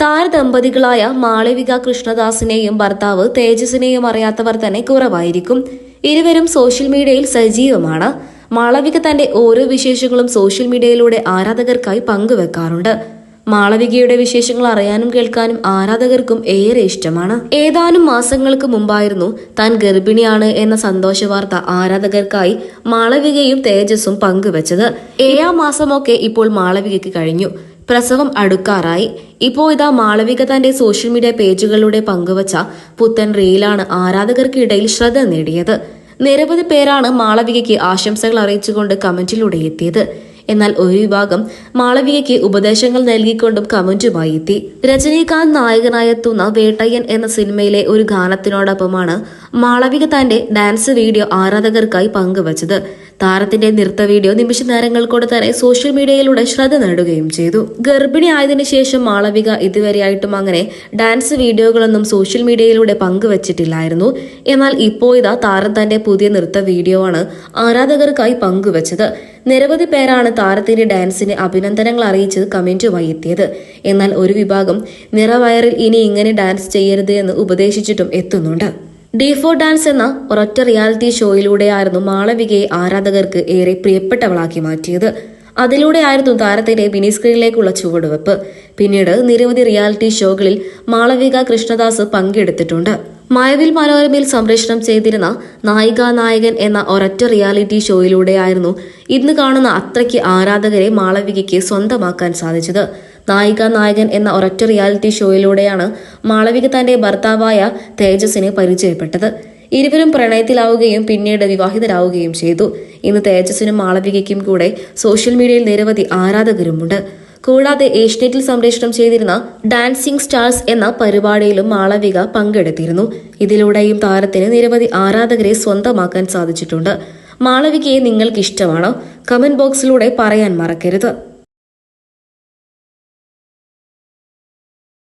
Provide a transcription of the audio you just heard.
താരദമ്പതികളായ മാളവിക കൃഷ്ണദാസിനെയും ഭർത്താവ് തേജസിനെയും അറിയാത്തവർ തന്നെ കുറവായിരിക്കും. ഇരുവരും സോഷ്യൽ മീഡിയയിൽ സജീവമാണ്. മാളവിക തന്റെ ഓരോ വിശേഷങ്ങളും സോഷ്യൽ മീഡിയയിലൂടെ ആരാധകർക്കായി പങ്കുവെക്കാറുണ്ട്. മാളവികയുടെ വിശേഷങ്ങൾ അറിയാനും കേൾക്കാനും ആരാധകർക്കും ഏറെ ഇഷ്ടമാണ്. ഏതാനും മാസങ്ങൾക്ക് മുമ്പായിരുന്നു താൻ ഗർഭിണിയാണ് എന്ന സന്തോഷ വാർത്ത ആരാധകർക്കായി മാളവികയും തേജസ്സും പങ്കുവച്ചത്. ഏഴാം മാസമൊക്കെ ഇപ്പോൾ മാളവികയ്ക്ക് കഴിഞ്ഞു. പ്രസവം അടുക്കാറായി. ഇപ്പോ ഇതാ മാളവിക തന്റെ സോഷ്യൽ മീഡിയ പേജുകളിലൂടെ പങ്കുവച്ച പുത്തൻ റീലാണ് ആരാധകർക്കിടയിൽ ശ്രദ്ധ നേടിയത്. നിരവധി പേരാണ് മാളവികയ്ക്ക് ആശംസകൾ അറിയിച്ചുകൊണ്ട് കമന്റിലൂടെ എത്തിയത്. എന്നാൽ ഒരു വിഭാഗം മാളവികയ്ക്ക് ഉപദേശങ്ങൾ നൽകിക്കൊണ്ടും കമന്റുമായി എത്തി. രജനീകാന്ത് നായകനായെത്തുന്ന വേട്ടയ്യൻ എന്ന സിനിമയിലെ ഒരു ഗാനത്തിനോടൊപ്പമാണ് മാളവിക തന്റെ ഡാൻസ് വീഡിയോ ആരാധകർക്കായി പങ്കുവച്ചത്. താരത്തിന്റെ നൃത്ത വീഡിയോ നിമിഷ നേരങ്ങൾ കൊണ്ട് തന്നെ സോഷ്യൽ മീഡിയയിലൂടെ ശ്രദ്ധ നേടുകയും ചെയ്തു. ഗർഭിണി ആയതിനു ശേഷം മാളവിക ഇതുവരെയായിട്ടും അങ്ങനെ ഡാൻസ് വീഡിയോകളൊന്നും സോഷ്യൽ മീഡിയയിലൂടെ പങ്കുവച്ചിട്ടില്ലായിരുന്നു. എന്നാൽ ഇപ്പോൾ ഇതാ താരം തന്റെ പുതിയ നൃത്ത വീഡിയോ ആണ് ആരാധകർക്കായി പങ്കുവച്ചത്. നിരവധി പേരാണ് താരത്തിന്റെ ഡാൻസിന് അഭിനന്ദനങ്ങൾ അറിയിച്ച് കമന്റുമായി എത്തിയത്. എന്നാൽ ഒരു വിഭാഗം നിറവയറിൽ ഇനി ഇങ്ങനെ ഡാൻസ് ചെയ്യരുത് എന്ന് ഉപദേശിച്ചിട്ടും എത്തുന്നുണ്ട്. ഡി ഫോർ ഡാൻസ് എന്ന ഒരൊറ്റ റിയാലിറ്റി ഷോയിലൂടെയായിരുന്നു മാളവികയെ ആരാധകർക്ക് ഏറെ പ്രിയപ്പെട്ടവളാക്കി മാറ്റിയത്. അതിലൂടെയായിരുന്നു താരത്തിന്റെ മിനി സ്ക്രീനിലേക്കുള്ള ചുവടുവെപ്പ്. പിന്നീട് നിരവധി റിയാലിറ്റി ഷോകളിൽ മാളവിക കൃഷ്ണദാസ് പങ്കെടുത്തിട്ടുണ്ട്. മയവിൽ മനോരമയിൽ സംപ്രേഷണം ചെയ്തിരുന്ന നായിക നായകൻ എന്ന ഒരൊറ്റ റിയാലിറ്റി ഷോയിലൂടെയായിരുന്നു ഇന്ന് കാണുന്ന അത്രയ്ക്ക് ആരാധകരെ മാളവികയ്ക്ക് സ്വന്തമാക്കാൻ സാധിച്ചത്. നായിക നായകൻ എന്ന ഒരൊറ്റ റിയാലിറ്റി ഷോയിലൂടെയാണ് മാളവിക തന്റെ ഭർത്താവായ തേജസിനെ പരിചയപ്പെട്ടത്. ഇരുവരും പ്രണയത്തിലാവുകയും പിന്നീട് വിവാഹിതരാവുകയും ചെയ്തു. ഇന്ന് തേജസിനും മാളവികയ്ക്കും കൂടെ സോഷ്യൽ മീഡിയയിൽ നിരവധി ആരാധകരുമുണ്ട്. കൂടാതെ ഏഷ്യനെറ്റിൽ സംപ്രേഷണം ചെയ്തിരുന്ന ഡാൻസിംഗ് സ്റ്റാർസ് എന്ന പരിപാടിയിലും മാളവിക പങ്കെടുത്തിരുന്നു. ഇതിലൂടെയും താരത്തിന് നിരവധി ആരാധകരെ സ്വന്തമാക്കാൻ സാധിച്ചിട്ടുണ്ട്. മാളവികയെ നിങ്ങൾക്ക് ഇഷ്ടമാണോ കമന്റ് ബോക്സിലൂടെ പറയാൻ മറക്കരുത്.